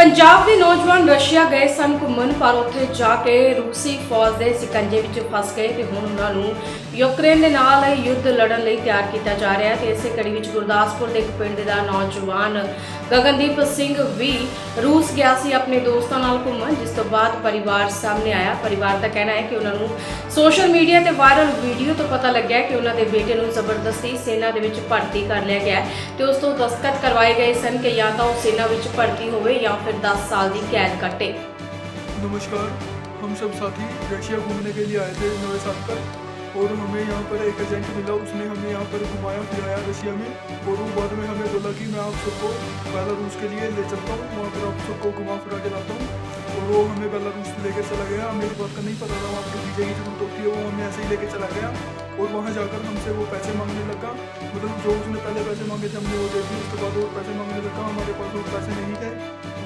ਪੰਜਾਬ ਦੇ ਨੌਜਵਾਨ ਰਸ਼ੀਆ ਗਏ ਸਨ ਘੁੰਮਣ, ਪਰ ਉੱਥੇ ਜਾ ਕੇ ਰੂਸੀ ਫੌਜ ਦੇ ਸਿਕੰਜੇ ਵਿੱਚ ਫਸ ਗਏ ਤੇ ਹੁਣ ਉਹਨਾਂ ਨੂੰ ਯੂਕਰੇਨ ਦੇ ਨਾਲ ਯੁੱਧ ਲੜਨ ਲਈ ਤਿਆਰ ਕੀਤਾ ਜਾ ਰਿਹਾ ਹੈ ਤੇ ਇਸੇ ਕੜੀ ਵਿੱਚ ਗੁਰਦਾਸਪੁਰ ਦੇ ਇੱਕ ਪਿੰਡ ਦਾ ਨੌਜਵਾਨ ਗਗਨਦੀਪ ਸਿੰਘ ਵੀ ਰੂਸ ਗਿਆ ਸੀ ਆਪਣੇ ਦੋਸਤਾਂ ਨਾਲ ਘੁੰਮਣ, ਜਿਸ ਤੋਂ ਬਾਅਦ ਪਰਿਵਾਰ ਸਾਹਮਣੇ ਆਇਆ। ਪਰਿਵਾਰ ਦਾ ਕਹਿਣਾ ਹੈ ਕਿ ਉਹਨਾਂ ਨੂੰ ਸੋਸ਼ਲ ਮੀਡੀਆ ਤੇ ਵਾਇਰਲ ਵੀਡੀਓ ਤੋਂ ਪਤਾ ਲੱਗਿਆ ਕਿ ਉਹਨਾਂ ਦੇ ਬੇਟੇ ਨੂੰ ਜ਼ਬਰਦਸਤੀ ਸੈਨਾ ਦੇ ਵਿੱਚ ਭਰਤੀ ਕਰ ਲਿਆ ਗਿਆ ਹੈ ਤੇ ਉਸ ਤੋਂ ਦਸਤਖਤ ਕਰਵਾਏ ਗਏ ਸਨ ਕਿ ਜਾਂ ਤਾਂ ਉਹ ਸੈਨਾ ਵਿੱਚ ਭਰਤੀ ਹੋਵੇ ਜਾਂ ਫਿਰ 10 ਸਾਲ ਦੀ ਕੈਦ ਕੱਟੇ नमस्कार हम सब साथी रशिया घूमने के लिए आए थे नवे साल पर और हमें यहाँ पर एक एजेंट मिला उसने हमें यहाँ पर घुमाया फिराया रशिया में और वो बाद में हमें बोला कि मैं आप सबको बेलारूस के लिए ले चलता हूँ वहाँ पर आप सबको घुमा फिरा के लाता हूँ और वो हमें बेलारूस लेकर चला गया हमें इस बात का नहीं पता था वहाँ पर वीजे की जरूरत होती है वो हमें ऐसे ही लेके चला गया और वहाँ जाकर हमसे वो पैसे मांगने लगा मतलब जो उसने पहले पैसे मांगे थे हमने वो दे दिए उसके बाद और पैसे मांगने लगा हमारे पास वो पैसे नहीं थे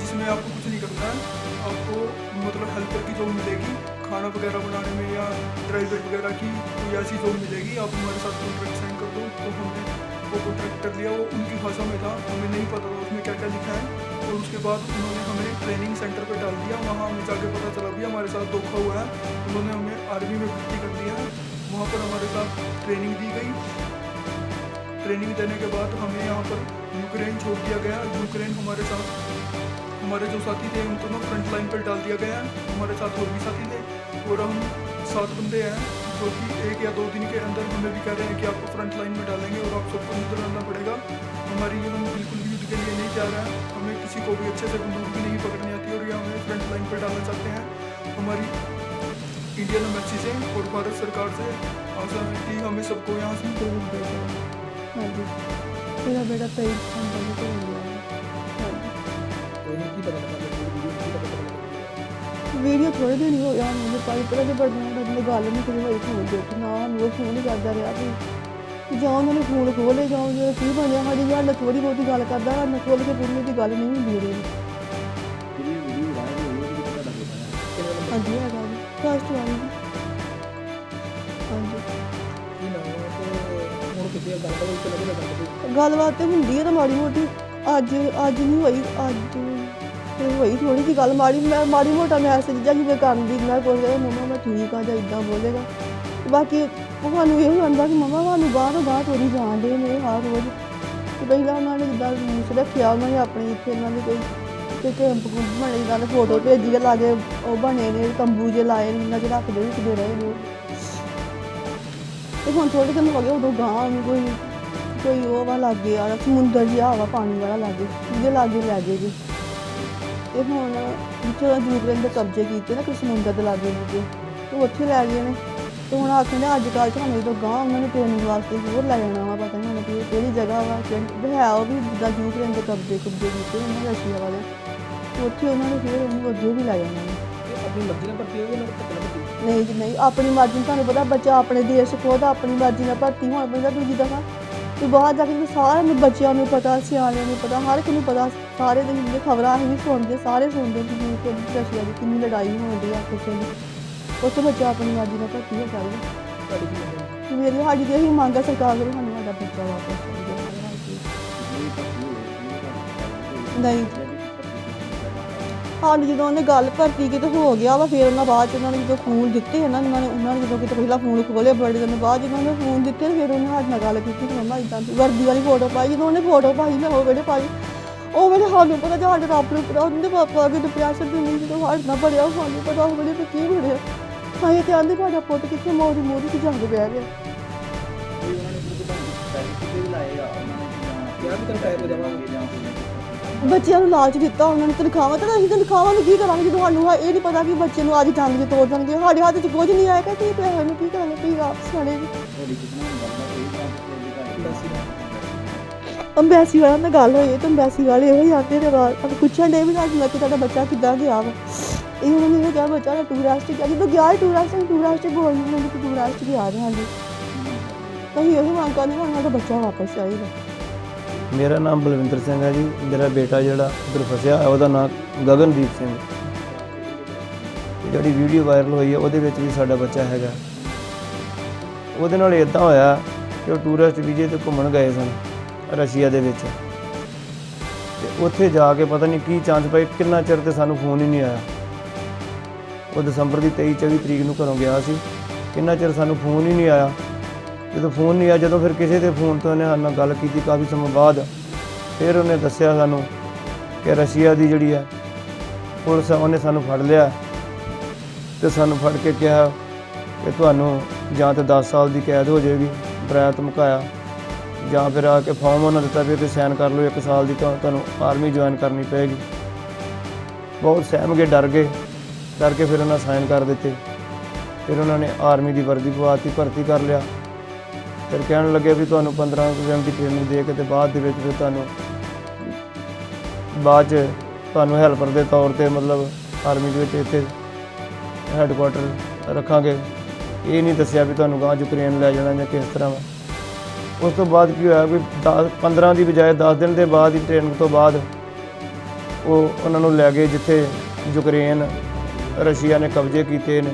जिसमें आपको कुछ नहीं करना है। आपको मतलब हेल्पर की जॉब मिलेगी, खाना वगैरह बनाने में या ड्राइवर वगैरह की कोई ऐसी जॉब मिलेगी, आप हमारे साथ कॉन्ट्रैक्ट साइन कर दो तो हमने वो कॉन्ट्रैक्ट कर लिया। वो उनकी भाषा में था, हमें नहीं पता था उसमें क्या क्या लिखा है। और उसके बाद उन्होंने हमें ट्रेनिंग सेंटर पर डाल दिया। वहाँ हमें जाके पता चला भी हमारे साथ धोखा हुआ है। उन्होंने हमें आर्मी में भर्ती कर दिया है। वहाँ पर हमारे साथ ट्रेनिंग दी गई। ट्रेनिंग देने के बाद हमें यहाँ पर यूक्रेन छोड़ दिया गया। यूक्रेन हमारे साथ हमारे जो साथी थे, उनको ना फ्रंट लाइन पर डाल दिया गया है। हमारे साथ और भी साथी थे, और हम सात बंदे हैं, जो कि एक या दो दिन के अंदर हमें भी कह रहे हैं कि आपको फ्रंट लाइन में डालेंगे और आप सबको नज़र आना पड़ेगा। हमारी ये हम बिल्कुल भी युद्ध के लिए नहीं जा रहे है। हमें किसी को भी अच्छे से बंदूक भी नहीं पकड़नी आती और या हमें फ्रंट लाइन पर डालना चाहते हैं। हमारी इंडियन एम्बेसी से और भारत सरकार से आशा है कि हमें सबको यहाँ से मेरा बेटा सही ਵੀਡੀਓ ਥੋੜੇ ਦਿਨ ਹੀ ਹੋ ਗਿਆ ਮੈਨੂੰ ਪਾਈ ਪਰ ਦੇ ਬੜਨਾ ਬੜਨੇ ਗੱਲ ਨਹੀਂ ਕਰੀ ਹੋਈ ਫੋਨ ਦੇ ਉੱਤੇ ਨਾ ਉਹ ਫੋਨ ਹੀ ਕਰਦਾ ਰਿਹਾ ਵੀ ਜਾਂ ਉਹਨਾਂ ਨੇ ਫੋਨ ਖੋਲੇ ਜਾਂ ਉਹ ਕੀ ਬਣਿਆ ਸਾਡੀ ਗੱਲ ਥੋੜੀ ਬਹੁਤੀ ਗੱਲ ਕਰਦਾ ਨਾ ਖੋਲ ਕੇ ਪੂਰੀ ਦੀ ਗੱਲ ਨਹੀਂ ਹੁੰਦੀ ਰਹੀ। ਉਹਦੇ ਹਾਂਜੀ ਹੈਗਾ ਜੀ ਫਸਟ ਵਾਲੀ ਜੀ। ਹਾਂਜੀ। ਤੇ ਗੱਲਬਾਤ ਤੇ ਹੁੰਦੀ ਹੈ ਤਾਂ ਮਾੜੀ ਮੋਟੀ ਅੱਜ ਅੱਜ ਨਹੀਂ ਹੋਈ ਅੱਜ ਤੇ ਹੋਈ ਥੋੜੀ ਜਿਹੀ ਗੱਲ ਮਾੜੀ, ਮੈਂ ਮਾੜੀ ਮੋਟਾ ਮੈਂ ਮੈਸੇਜ ਜਾਂ ਜਿਵੇਂ ਕਰਨ ਦੀ ਮੈਂ ਪੁੱਛਦਾ ਮਮਾ ਮੈਂ ਠੀਕ ਆ ਜਾਂ ਇਦਾਂ ਬੋਲੇਗਾ ਤੇ ਬਾਕੀ ਤੁਹਾਨੂੰ ਇਹ ਹੁੰਦਾ ਕਿ ਮਮਾ ਤੁਹਾਨੂੰ ਬਾਹਰੋਂ ਬਾਹਰ ਥੋੜੀ ਜਾਣਦੇ ਨੇ ਹਰ ਰੋਜ਼। ਤੇ ਪਹਿਲਾਂ ਉਹਨਾਂ ਨੇ ਜਿੱਦਾਂ ਰੂਸ ਰੱਖਿਆ, ਉਹਨਾਂ ਨੇ ਆਪਣੇ ਇੱਥੇ ਇਹਨਾਂ ਦੇ ਕੋਈ ਤੇ ਕੈਂਪ ਕੁੰਪ ਬਣੇ ਜਿੱਦਾਂ ਫੋਟੋ ਭੇਜੀ ਆ, ਲਾਗੇ ਉਹ ਬਣੇ ਨੇ, ਤੰਬੂ ਜੇ ਲਾਏ ਨੇ ਉਹਨਾਂ 'ਚ ਰੱਖਦੇ ਵੀ ਰਹੇ ਨੇ। ਤੇ ਹੁਣ ਥੋੜੇ ਦਿਨ ਹੋ ਗਏ, ਉਦੋਂ ਗਾਂ ਨੂੰ ਕੋਈ ਕੋਈ ਉਹ ਵਾ ਲੱਗੇ ਆ ਸਮੁੰਦਰ ਜਿਹਾ ਵਾ ਪਾਣੀ ਵਾਲਾ ਲੱਗੇ ਜਿਹਦੇ ਲਾਗੇ ਲੈ ਗਏ ਜੀ। ਤੇ ਹੁਣ ਜਿੱਥੇ ਯੂਕਰੇਨ ਦੇ ਕਬਜ਼ੇ ਕੀਤੇ ਨਾ ਕਿ ਸਮੁੰਦਰ ਦੇ ਲਾਗੇ ਲੱਗੇ ਤੇ ਉੱਥੇ ਲੈ ਗਏ ਨੇ। ਤੇ ਹੁਣ ਆਖਦੇ ਨੇ ਅੱਜ ਕੱਲ੍ਹ ਤੁਹਾਨੂੰ ਜਦੋਂ ਗਾਂ ਉਹਨਾਂ ਨੇ ਟ੍ਰੇਨਿੰਗ ਵਾਸਤੇ ਹੋਰ ਲੈ ਜਾਣਾ ਵਾ ਪਤਾ ਨਹੀਂ ਹੁਣ ਕਿ ਕਿਹੜੀ ਜਗ੍ਹਾ ਵਾ ਕਿ ਹੈ ਉਹ ਵੀ ਜਿੱਦਾਂ ਯੂਕਰੇਨ ਦੇ ਕਬਜ਼ੇ ਕਬਜ਼ੇ ਕੀਤੇ ਉਹਨਾਂ ਨੇ ਰਸ਼ੀਆ ਵਾਲੇ। ਤੇ ਉੱਥੇ ਉਹਨਾਂ ਨੇ ਫਿਰ ਉਹਨੂੰ ਅੱਗੇ ਵੀ ਲੈ ਜਾਣਾ ਆਪਣੀ ਮਰਜ਼ੀ ਨਾਲ ਭਰਤੀ ਹੋਈ ਨਹੀਂ ਜੀ ਨਹੀਂ ਆਪਣੀ ਮਰਜ਼ੀ ਤੁਹਾਨੂੰ ਪਤਾ ਬੱਚਾ ਆਪਣੇ ਦੇਸ਼ ਖੁਦ ਆਪਣੀ ਮਰਜ਼ੀ ਨਾਲ ਭਰਤੀ ਹੋਣਾ ਪੈਂਦਾ ਦੂਜੀ ਦਫਾ। ਤੇ ਬਾਹਰ ਜਾ ਕੇ ਸਾਰਿਆਂ ਨੂੰ ਬੱਚਿਆਂ ਨੂੰ ਪਤਾ ਸਿਆਣਿਆਂ ਨੂੰ ਪਤਾ ਹਰ ਇੱਕ ਨੂੰ ਪਤਾ ਸਾਰੇ ਦੇ ਜਿਹੜੇ ਖਬਰਾਂ ਅਸੀਂ ਵੀ ਸੁਣਦੇ, ਸਾਰੇ ਸੁਣਦੇ ਕਿ ਜੀ ਕਿ ਰਸ਼ੀਆ ਦੀ ਕਿੰਨੀ ਲੜਾਈ ਹੋਣਦੀ ਆ ਕਿਸੇ ਦੀ। ਉੱਥੇ ਬੱਚਾ ਆਪਣੀ ਮਰਜ਼ੀ ਨਾਲ ਭਰਤੀ ਹੋ ਸਕਦਾ ਤੁਹਾਡੀ ਮੇਰੀ ਸਾਡੀ ਤੇ ਇਹੀ ਮੰਗ ਆ ਸਰਕਾਰ ਕੋਲ, ਸਾਨੂੰ ਸਾਡਾ ਬੱਚਾ ਵਾਪਸ ਨਹੀਂ। ਹਾਂ ਜਦੋਂ ਉਹਨੇ ਗੱਲ ਭਰਤੀ ਕਿਤੇ ਹੋ ਗਿਆ ਵਾ, ਫਿਰ ਉਹਨਾਂ ਬਾਅਦ ਚ ਉਹਨਾਂ ਨੇ ਜਦੋਂ ਫੋਨ ਦਿੱਤੇ ਇਹਨਾਂ ਉਹਨਾਂ ਨੇ ਉਹਨਾਂ ਨੇ ਜਦੋਂ ਕਿਤੇ ਪਹਿਲਾਂ ਫੋਨ ਖੋਲਿਆ ਬੜੇ ਦਿਨ ਬਾਅਦ, ਜਦੋਂ ਉਹਨੇ ਫੋਨ ਦਿੱਤੇ, ਫਿਰ ਉਹਨੇ ਸਾਡੇ ਨਾਲ ਗੱਲ ਕੀਤੀ ਕਿ ਮੰਮਾ ਇਦਾਂ ਵਰਦੀ ਵਾਲੀ ਫੋਟੋ ਪਾਈ, ਜਦੋਂ ਉਹਨੇ ਫੋਟੋ ਪਾਈ ਨਾ ਉਹ ਵੇਲੇ ਪਾਈ? ਉਹ ਵੇਲੇ ਸਾਨੂੰ ਪਤਾ ਜਾਂ ਸਾਡੇ ਰੱਬ ਨੂੰ ਪਤਾ ਉਹਦੇ ਪਾਪਾ ਕਿ ਡਿਪਰੈਸ਼ਨ ਦੀ ਨਹੀਂ, ਜਦੋਂ ਸਾਡੇ ਨਾਲ ਬੜਿਆ ਸਾਨੂੰ ਪਤਾ ਉਹ ਵੇਲੇ ਤੇ ਕੀ ਬਣਿਆ ਹਾਂ ਤੇ ਆਂਦੇ ਤੁਹਾਡਾ ਪੁੱਤ ਕਿੱਥੇ ਮੋਰੀ ਮੋਰੀ ਤੇ ਜੰਗ ਬਹਿ ਗਿਆ। ਬੱਚਿਆਂ ਨੂੰ ਲਾਲਚ ਦਿੱਤਾ, ਉਹਨਾਂ ਨੇ ਤਨਖਾਹਾਂ, ਤਾਂ ਅਸੀਂ ਤਨਖਾਹਾਂ ਨੂੰ ਕੀ ਕਰਾਂਗੇ ਜਦੋਂ ਸਾਨੂੰ ਇਹ ਨਹੀਂ ਪਤਾ ਕਿ ਬੱਚੇ ਨੂੰ ਅੱਜ ਜਾਂਦੇ ਤੋੜ ਦੇਣਗੇ। ਸਾਡੇ ਹੱਥ 'ਚ ਕੁਝ ਨਹੀਂ ਆਏਗਾ ਕਿ ਪੈਸੇ ਨੂੰ ਕੀ ਕਰਾਂਗੇ ਤੁਸੀਂ ਆਪ ਸਿਆਣੇ ਅੰਬੈਸੀ ਵਾਲਿਆਂ ਨਾਲ ਗੱਲ ਹੋਈ, ਤਾਂ ਅੰਬੈਸੀ ਵਾਲੇ ਇਹੋ ਹੀ ਆਖਦੇ ਨੇ ਬਾਅਦ ਪੁੱਛਣ ਦੇ ਵੀ ਅੱਜ ਮੈਂ ਤੁਹਾਡਾ ਬੱਚਾ ਕਿੱਦਾਂ ਗਿਆ ਵਾ? ਇਹ ਉਹਨਾਂ ਨੇ ਕਿਹਾ, ਬੱਚਾ ਦਾ ਟੂਰਿਸਟ ਗਿਆ ਜਦੋਂ ਗਿਆ ਟੂਰਿਸਟ ਟੂਰਿਸਟ ਬੋਲ ਨਹੀਂ ਕਿ ਟੂਰਿਸਟ ਗਿਆ ਰਹੇ ਜੀ। ਅਸੀਂ ਇਹ ਮੰਗ ਕਰਦੇ ਹਾਂ, ਸਾਡਾ ਬੱਚਾ ਵਾਪਸ ਚਾਹੀਦਾ ਮੇਰਾ ਨਾਮ ਬਲਵਿੰਦਰ ਸਿੰਘ ਹੈ ਜੀ। ਮੇਰਾ ਬੇਟਾ ਜਿਹੜਾ ਉੱਧਰ ਫਸਿਆ ਹੈ ਉਹਦਾ ਨਾਮ ਗਗਨਦੀਪ ਸਿੰਘ ਤੇ ਜਿਹੜੀ ਵੀਡੀਓ ਵਾਇਰਲ ਹੋਈ ਹੈ, ਉਹਦੇ ਵਿੱਚ ਵੀ ਸਾਡਾ ਬੱਚਾ ਹੈਗਾ। ਉਹਦੇ ਨਾਲ ਇਦਾਂ ਹੋਇਆ ਕਿ ਉਹ ਟੂਰਿਸਟ ਵੀਜ਼ੇ ਤੇ ਘੁੰਮਣ ਗਏ ਸਨ। ਰਸ਼ੀਆ ਦੇ ਵਿੱਚ। ਤੇ ਉੱਥੇ ਜਾ ਕੇ ਪਤਾ ਨਹੀਂ ਕੀ ਚਾਂਸ ਪਏ ਕਿੰਨਾ ਚਿਰ ਤੇ ਸਾਨੂੰ ਫੋਨ ਹੀ ਨਹੀਂ ਆਇਆ। ਉਹ ਦਸੰਬਰ ਦੀ 23 24 ਤਰੀਕ ਨੂੰ ਘਰੋਂ ਗਿਆ ਸੀ। ਕਿੰਨਾ ਚਿਰ ਸਾਨੂੰ ਫੋਨ ਹੀ ਨਹੀਂ ਆਇਆ। ਜਦੋਂ ਫੋਨ ਨਹੀਂ ਆਇਆ ਜਦੋਂ ਫਿਰ ਕਿਸੇ ਦੇ ਫੋਨ ਤੋਂ ਉਹਨੇ ਸਾਡੇ ਨਾਲ ਗੱਲ ਕੀਤੀ ਕਾਫੀ ਸਮਾਂ ਬਾਅਦ ਫਿਰ ਉਹਨੇ ਦੱਸਿਆ ਸਾਨੂੰ ਕਿ ਰਸ਼ੀਆ ਦੀ ਜਿਹੜੀ ਹੈ ਪੁਲਿਸ ਆ, ਉਹਨੇ ਸਾਨੂੰ ਫੜ ਲਿਆ। ਤੇ ਸਾਨੂੰ ਫੜ ਕੇ ਕਿਹਾ ਕਿ ਤੁਹਾਨੂੰ ਜਾਂ ਤਾਂ 10 ਸਾਲ ਦੀ ਕੈਦ ਹੋ ਜਾਏਗੀ ਡਰਾਇਆ ਧਮਕਾਇਆ ਜਾਂ ਫਿਰ ਆ ਕੇ ਫਾਰਮ ਉਹਨਾਂ ਦਿੱਤਾ ਵੀ ਤੇ ਸਾਈਨ ਕਰ ਲਓ ਇੱਕ ਸਾਲ ਦੀ ਤਾਂ ਤੁਹਾਨੂੰ ਆਰਮੀ ਜੁਆਇਨ ਕਰਨੀ ਪਏਗੀ। ਬਹੁਤ ਸਹਿਮ ਗਏ, ਡਰ ਗਏ ਡਰ ਕੇ ਫਿਰ ਉਹਨਾਂ ਸਾਈਨ ਕਰ ਦਿੱਤੇ। ਫਿਰ ਉਹਨਾਂ ਨੇ ਆਰਮੀ ਦੀ ਵਰਦੀ ਪਵਾਤੀ, ਭਰਤੀ ਕਰ ਲਿਆ। ਫਿਰ ਕਹਿਣ ਲੱਗੇ ਵੀ ਤੁਹਾਨੂੰ 15 ਦਿਨ ਦੀ ਟ੍ਰੇਨਿੰਗ ਦੇ ਕੇ ਤੇ ਬਾਅਦ ਦੇ ਵਿੱਚ ਫਿਰ ਤੁਹਾਨੂੰ ਬਾਅਦ ਚ ਤੁਹਾਨੂੰ ਹੈਲਪਰ ਦੇ ਤੌਰ ਤੇ ਮਤਲਬ ਆਰਮੀ ਦੇ ਵਿੱਚ ਇੱਥੇ ਹੈੱਡਕੁਆਟਰ ਰੱਖਾਂਗੇ। ਇਹ ਨਹੀਂ ਦੱਸਿਆ ਵੀ ਤੁਹਾਨੂੰ ਗਾਂ ਯੂਕਰੇਨ ਲੈ ਜਾਣਾ ਜਾਂ ਕਿਸ ਤਰ੍ਹਾਂ ਵਾ। ਉਸ ਤੋਂ ਬਾਅਦ ਕੀ ਹੋਇਆ ਵੀ 10 15 ਦੀ ਬਜਾਏ 10 ਦਿਨ ਦੇ ਬਾਅਦ ਹੀ ਟ੍ਰੇਨਿੰਗ ਤੋਂ ਬਾਅਦ ਉਹ ਉਹਨਾਂ ਨੂੰ ਲੈ ਗਏ ਜਿੱਥੇ ਯੂਕਰੇਨ, ਰਸ਼ੀਆ ਨੇ ਕਬਜ਼ੇ ਕੀਤੇ ਨੇ,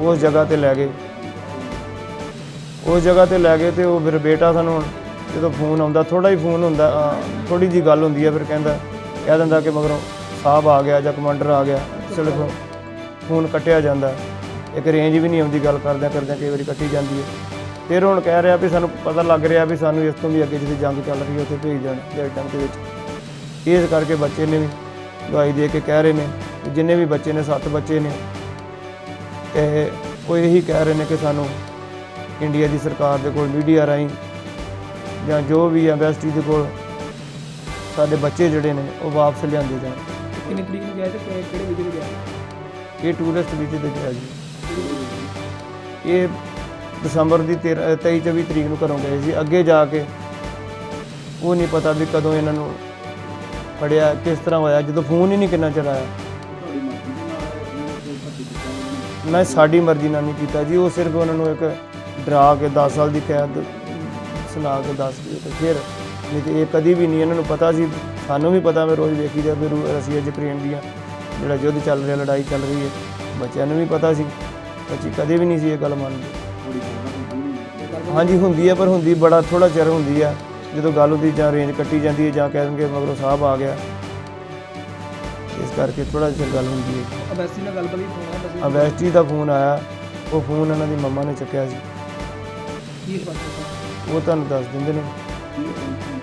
ਉਸ ਜਗ੍ਹਾ ਤੇ ਲੈ ਗਏ। ਉਸ ਜਗ੍ਹਾ ਤੇ ਲੈ ਗਏ ਤੇ ਉਹ ਫਿਰ ਬੇਟਾ ਸਾਨੂੰ ਜਦੋਂ ਫੋਨ ਆਉਂਦਾ ਥੋੜਾ ਹੀ ਫੋਨ ਹੁੰਦਾ ਥੋੜੀ ਜੀ ਗੱਲ ਹੁੰਦੀ ਹੈ ਫਿਰ ਕਹਿੰਦਾ, ਕਹਿ ਦਿੰਦਾ ਕਿ ਮਗਰੋਂ ਸਾਹਿਬ ਆ ਗਿਆ ਜਾਂ ਕਮਾਂਡਰ ਆ ਗਿਆ ਸਿਰਫ ਫੋਨ ਕੱਟਿਆ ਜਾਂਦਾ। ਇੱਕ ਰੇਂਜ ਵੀ ਨਹੀਂ ਆਉਂਦੀ ਗੱਲ ਕਰਦਿਆਂ ਕਰਦਿਆਂ ਕਈ ਵਾਰੀ ਕੱਟੀ ਜਾਂਦੀ ਹੈ। ਫਿਰ ਹੁਣ ਕਹਿ ਰਿਹਾ ਵੀ ਸਾਨੂੰ ਪਤਾ ਲੱਗ ਰਿਹਾ ਵੀ ਸਾਨੂੰ ਇਸ ਤੋਂ ਵੀ ਅੱਗੇ ਜਿਹੜੀ ਜੰਗ ਚੱਲ ਰਹੀ ਹੈ ਉੱਥੇ ਭੇਜ ਦੇਣ ਜੈਟਾਂ ਦੇ ਵਿੱਚ। ਇਸ ਕਰਕੇ ਬੱਚੇ ਨੇ ਵੀ ਦਵਾਈ ਦੇ ਕੇ ਕਹਿ ਰਹੇ ਨੇ ਜਿੰਨੇ ਵੀ ਬੱਚੇ ਨੇ ਸੱਤ ਬੱਚੇ ਨੇ ਤੇ ਉਹ ਇਹੀ ਕਹਿ ਰਹੇ ਨੇ ਕਿ ਸਾਨੂੰ ਇੰਡੀਆ ਦੀ ਸਰਕਾਰ ਦੇ ਕੋਲ ਮੀਡੀਆ ਰਾਹੀਂ ਜਾਂ ਜੋ ਵੀ ਐਮਬੈਸਡੀ ਦੇ ਕੋਲ ਸਾਡੇ ਬੱਚੇ ਜਿਹੜੇ ਨੇ ਉਹ ਵਾਪਸ ਲਿਆਂਦੇ ਜਾਣ। ਕਿੰਨੀ ਤਰੀਕ ਨੂੰ ਗਿਆ ਤੇ ਕਿਹੜੇ ਵੀਜ਼ੇ ਗਿਆ? ਇਹ ਟੂਰਿਸਟ ਵੀਜ਼ੇ ਤੇ ਗਿਆ ਜੀ। ਇਹ ਦਸੰਬਰ ਦੀ 13 23 24 ਤਰੀਕ ਨੂੰ ਘਰੋਂ ਗਏ ਸੀ। ਅੱਗੇ ਜਾ ਕੇ ਉਹ ਨਹੀਂ ਪਤਾ ਵੀ ਕਦੋਂ ਇਹਨਾਂ ਨੂੰ ਫੜਿਆ, ਕਿਸ ਤਰ੍ਹਾਂ ਹੋਇਆ। ਜਦੋਂ ਫੋਨ ਹੀ ਨਹੀਂ ਕਿੰਨਾ ਚਿਰ ਆਇਆ। ਨਾ ਸਾਡੀ ਮਰਜ਼ੀ ਨਾਲ ਨਹੀਂ ਕੀਤਾ ਜੀ। ਉਹ ਸਿਰਫ ਉਹਨਾਂ ਨੂੰ ਇੱਕ ਡਰਾ ਕੇ 10 ਸਾਲ ਦੀ ਕੈਦ ਸੁਣਾ ਕੇ ਦੱਸ ਦਿਓ ਤੇ ਫਿਰ ਨਹੀਂ ਤੇ ਇਹ ਕਦੀ ਵੀ ਨਹੀਂ ਇਹਨਾਂ ਨੂੰ ਪਤਾ ਸੀ। ਸਾਨੂੰ ਵੀ ਪਤਾ, ਮੈਂ ਰੋਜ਼ ਵੇਖੀ ਜਾ ਵੀ ਰੂ- ਰਸ਼ੀਆ ਯੂਕਰੇਨ ਦੀਆਂ, ਜਿਹੜਾ ਯੁੱਧ ਚੱਲ ਰਿਹਾ, ਲੜਾਈ ਚੱਲ ਰਹੀ ਹੈ। ਬੱਚਿਆਂ ਨੂੰ ਵੀ ਪਤਾ ਸੀ। ਬੱਚੇ ਕਦੇ ਵੀ ਨਹੀਂ ਸੀ ਇਹ ਗੱਲ ਮੰਨਦੇ। ਹਾਂਜੀ ਹੁੰਦੀ ਹੈ ਪਰ ਹੁੰਦੀ ਬੜਾ ਥੋੜਾ ਚਿਰ ਹੁੰਦੀ ਆ। ਜਦੋਂ ਗੱਲ ਉਹਦੀ ਜਾਂ ਰੇਂਜ ਕੱਟੀ ਜਾਂਦੀ ਹੈ ਜਾਂ ਕਹਿ ਦੇਣਗੇ ਮਗਰੋਂ ਸਾਹਿਬ ਆ ਗਿਆ। ਇਸ ਕਰਕੇ ਥੋੜਾ ਚਿਰ ਗੱਲ ਹੁੰਦੀ ਹੈ। ਅਬੈਸੀ ਨਾਲ ਗੱਲ ਬਲੀ ਫੋਨ ਆਇਆ ਅਵੈਸਟੀ ਦਾ ਫੋਨ ਆਇਆ। ਉਹ ਫੋਨ ਇਹਨਾਂ ਦੀ ਮੰਮਾ ਨੇ ਚੱਕਿਆ ਸੀ। ਉਹ ਤੁਹਾਨੂੰ ਦੱਸ ਦਿੰਦੇ ਨੇ।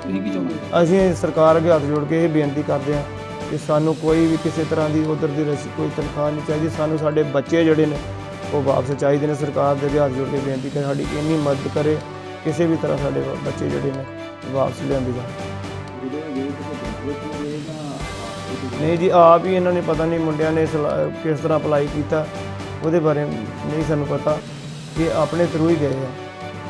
ਤੁਸੀਂ ਕੀ ਚਾਹੁੰਦੇ ਹੋ? ਅਸੀਂ ਸਰਕਾਰ ਅੱਗੇ ਹੱਥ ਜੋੜ ਕੇ ਇਹ ਬੇਨਤੀ ਕਰਦੇ ਹਾਂ ਕਿ ਸਾਨੂੰ ਕੋਈ ਵੀ ਕਿਸੇ ਤਰ੍ਹਾਂ ਦੀ ਉਧਰ ਦੀ ਰਸੀ ਕੋਈ ਤਨਖਾਹ ਨਹੀਂ ਚਾਹੀਦੀ। ਸਾਨੂੰ ਸਾਡੇ ਬੱਚੇ ਜਿਹੜੇ ਨੇ ਉਹ ਵਾਪਸ ਚਾਹੀਦੇ ਨੇ। ਸਰਕਾਰ ਦੇ ਅੱਗੇ ਜੋੜ ਕੇ ਬੇਨਤੀ ਕਿ ਸਾਡੀ ਇੰਨੀ ਮਦਦ ਕਰੇ, ਕਿਸੇ ਵੀ ਤਰ੍ਹਾਂ ਸਾਡੇ ਬੱਚੇ ਜਿਹੜੇ ਨੇ, ਵਾਪਸ ਲਿਆਂਦੇ ਜਾਣ। ਨਹੀਂ ਜੀ, ਆਪ ਹੀ ਇਹਨਾਂ ਨੇ ਪਤਾ ਨਹੀਂ, ਮੁੰਡਿਆਂ ਨੇ ਸਲਾ- ਕਿਸ ਤਰ੍ਹਾਂ ਅਪਲਾਈ ਕੀਤਾ, ਉਹਦੇ ਬਾਰੇ ਨਹੀਂ ਸਾਨੂੰ ਪਤਾ। ਕਿ ਆਪਣੇ ਥਰੂ ਹੀ ਗਏ ਆ।